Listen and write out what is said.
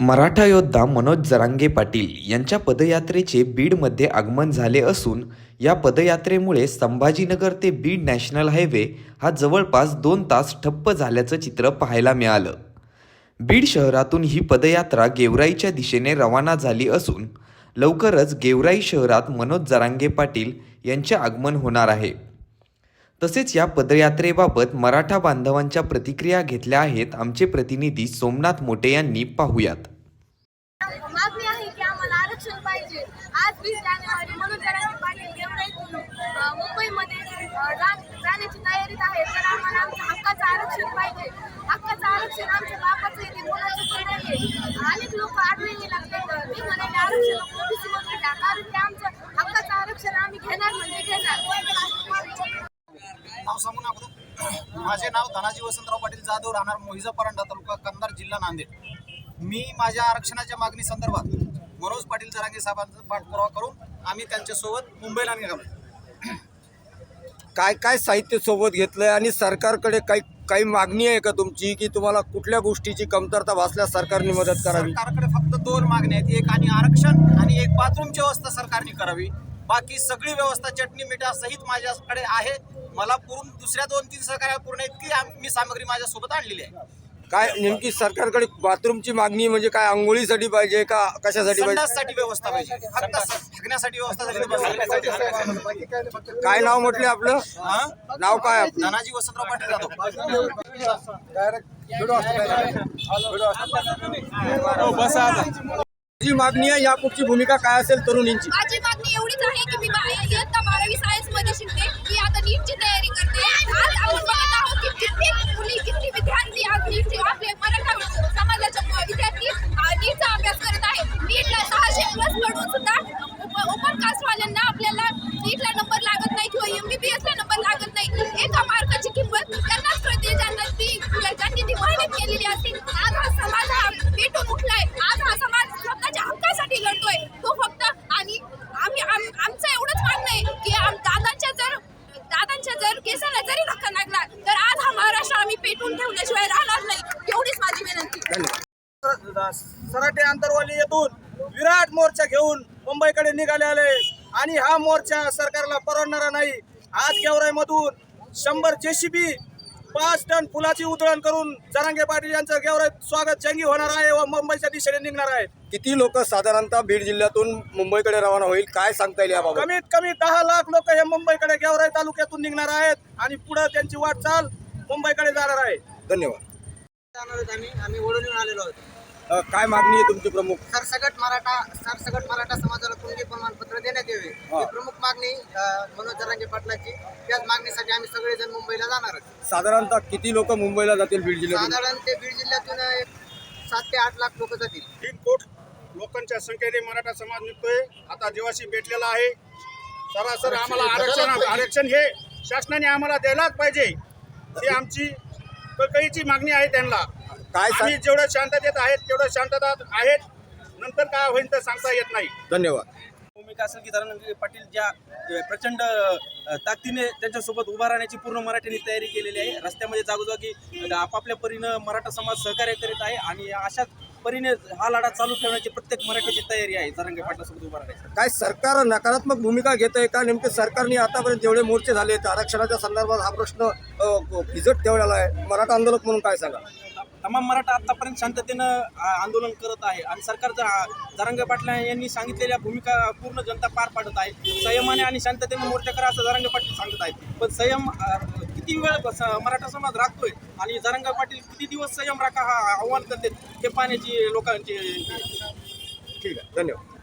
मराठा योद्धा मनोज जरांगे पाटील यांच्या पदयात्रेचे बीडमध्ये आगमन झाले असून या पदयात्रेमुळे संभाजीनगर ते बीड नॅशनल हायवे हा जवळपास दोन तास ठप्प झाल्याचं चित्र पाहायला मिळालं. बीड शहरातून ही पदयात्रा गेवराईच्या दिशेने रवाना झाली असून लवकरच गेवराई शहरात मनोज जरांगे पाटील यांचे आगमन होणार आहे. तसेच या पदयात्रेबाबत मराठा बांधवांच्या प्रतिक्रिया घेतल्या आहेत आमचे प्रतिनिधी सोमनाथ मोटे यांनी. पाहुयात. मागणी आहे की आम्हाला आरक्षण पाहिजे. आज वीस जानेवारी म्हणून जरांगे पाटील गेवराईतून मुंबईमध्ये जाण्याची तयारीत आहे तर आम्हाला आमच्या हक्काचं आरक्षण पाहिजे. हक्काचं आरक्षण आमच्या बापाचं आहे ते मुलाचं पण आहे अनेक लोक आडवे लागले मी म्हणाले आरक्षण ओबीसी मध्ये घ्या कारण ते आमचं हक्काचं आरक्षण आम्ही घेणार म्हणजे घेणार नाव सांगून अगोदर माझे नाव धनाजी वसंतराव पाटील जाधव राहणार मोहिजा परांडा तालुका कंधार जिल्हा नांदेड. मी माझ्या आरक्षणाच्या मागणी संदर्भात मनोज पाटील जरांगे साहेबांचा पाठपुरावा करून आम्ही त्यांच्यासोबत मुंबईला निघालो काय काय साहित्य सोबत घेतलंय आणि सरकारकडे काही काही मागणी आहे का तुमची की तुम्हाला कुठल्या गोष्टीची कमतरता भासल्यास सरकारने मदत करावी? सरकारकडे फक्त दोन मागण्या आहेत. एक आणि आरक्षण आणि एक बाथरूमची व्यवस्था सरकारने करावी. बाकी सगळी व्यवस्था चटणी मिठा सहित माझ्याकडे आहे. मला पूर्ण दुसऱ्या दोन तीन सरकार पूर्ण इतकी आम- मी सामग्री माझ्यासोबत आणलेली आहे. काय नेमकी सरकारकडे बाथरूमची मागणी म्हणजे काय? आंघोळीसाठी पाहिजे का कशासाठी पाहिजे? संडाससाठी व्यवस्था पाहिजे. फक्त थकण्यासाठी व्यवस्था झाली बस. काय नाव म्हटले आपलं? हा? नाव काय आपलं? धनाजी वसंतराव पाटील जाधव. जी मागणी आहे यापुढची भूमिका काय असेल तरुणींची माझी मागणी एवढीच आहे की मी बाहेर इयत्ता बारावी सायन्समध्ये शिकते? मी आता नीटची तयारी करते. आज आपण पेटून ठेवल्याशिवाय राहणार नाही. एवढीच माझी विनंती. सराटे आंतरवाली येथून विराट मोर्चा घेऊन मुंबईकडे निघाले आले. आणि हा मोर्चा सरकारला परवडणारा नाही. आज गेवराई मधून शंभर जेसीबी पाच टन फुलाची उधळण करून जरांगे पाटील यांचं गेवराईत स्वागत जंगी होणार आहे व मुंबईच्या दिशेने निघणार आहेत. किती लोक साधारणतः बीड जिल्ह्यातून मुंबईकडे रवाना होईल? काय सांगता येईल याबाबत? कमीत कमी दहा लाख लोक हे मुंबईकडे गेवराई तालुक्यातून निघणार आहेत. आणि पुढे त्यांची वाटचाल मुंबईकडे जाणार आहे. धन्यवाद. आम्ही. आम्ही ओढून आलेलो आहोत. अ, काय मागणी आहे तुमची प्रमुख? सरसकट मराठा सरसकट मराठा समाजाला कुणबी प्रमाणपत्र देण्यात यावे. ही प्रमुख मागणी अ, मनोज जरांगे पाटलाची. त्याच मागणीसाठी आम्ही सगळेजण मुंबईला जाणार आहोत. साधारणतः किती लोक मुंबईला जातील बीड जिल्ह्यातून? साधारण ते बीड जिल्ह्यातून एक सात ते आठ लाख लोक जातील. तीन कोट लोकांच्या संख्येने मराठा समाज निघतोय. आता देवाशी भेटलेला आहे. सरासर आम्हाला आरक्षण आरक्षण हे शासनाने आम्हाला द्यायलाच पाहिजे. ही आमची कळकळीची मागणी आहे त्यांना. काय सा- आम्ही जेवढं शांततेत आहेत तेवढं शांतता आहेत. नंतर काय होईल तर सांगता येत नाही. धन्यवाद. भूमिका असेल की धनंजय पाटील ज्या अ, प्रचंड अ, ताकदीने त्यांच्यासोबत उभा राहण्याची पूर्ण मराठ्यांनी तयारी केलेली आहे. रस्त्यामध्ये जागोजागी आपापल्या परीनं मराठा समाज सहकार्य करीत आहे आणि अशाच परीने हा लढा चालू ठेवण्याची प्रत्येक मराठ्याची तयारी आहे. जरंगे पाटलासोबत उभा राहण्याची काय सरकार नकारात्मक भूमिका घेत आहे का? नेमके सरकारने आतापर्यंत जेवढे मोर्चे झाले आहेत आरक्षणाच्या संदर्भात हा प्रश्न फिजट ठेवलेला आहे. मराठा आंदोलक म्हणून काय सांगा? तमाम मराठा आतापर्यंत शांततेनं आंदोलन करत आहे आणि सरकारचा जरंगे पाटील यांनी सांगितलेल्या भूमिका पूर्ण जनता पार पाडत आहे. संयमाने आणि शांततेने मोर्चा करा असं जरंगे पाटील सांगत आहेत. पण संयम किती वेळ मराठा समाज राखतोय आणि जरंगा पाटील किती दिवस संयम राखा हा आव्हान करते हे पाहण्याची लोकांची ठीक आहे धन्यवाद.